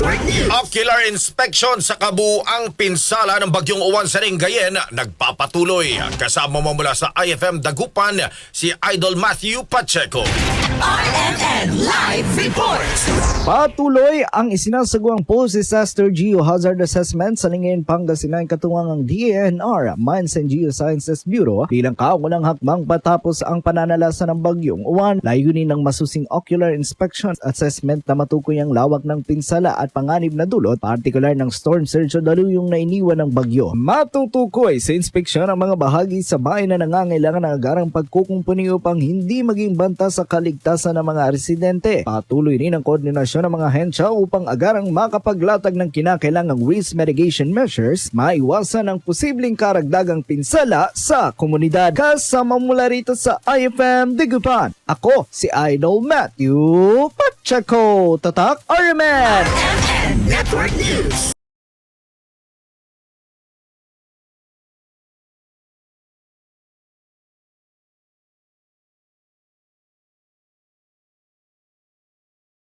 Ocular inspection sa kabuang pinsala ng bagyong uwan sa Ringayen nagpapatuloy. Kasama mo mula sa IFM Dagupan si Idol Matthew Pacheco. RMN Live Report. Patuloy ang isinasagawang post-disaster geohazard assessment sa Lingayen, Pangasinan katungang ang DANR, Mines and Geosciences Bureau bilang kaunang hakbang patapos ang pananalasa ng bagyong uwan. Layunin ng masusing ocular inspection assessment na matukoy ang lawak ng pinsala at panganib na dulot, partikular ng storm surge o daluyong na iniwan ng bagyo. Matutukoy sa inspeksyon ang mga bahagi sa bayan na nangangailangan ng agarang pagkukumpuni upang hindi maging banta sa kaligtasan ng mga residente. Patuloy rin ang koordinasyon ng mga hensya upang agarang makapaglatag ng kinakailangang risk mitigation measures, maiwasan ang posibleng karagdagang pinsala sa komunidad. Kasama mula rito sa IFM Digupan, ako si Idol Matthew Pacheco. Tatak! RMN Network News.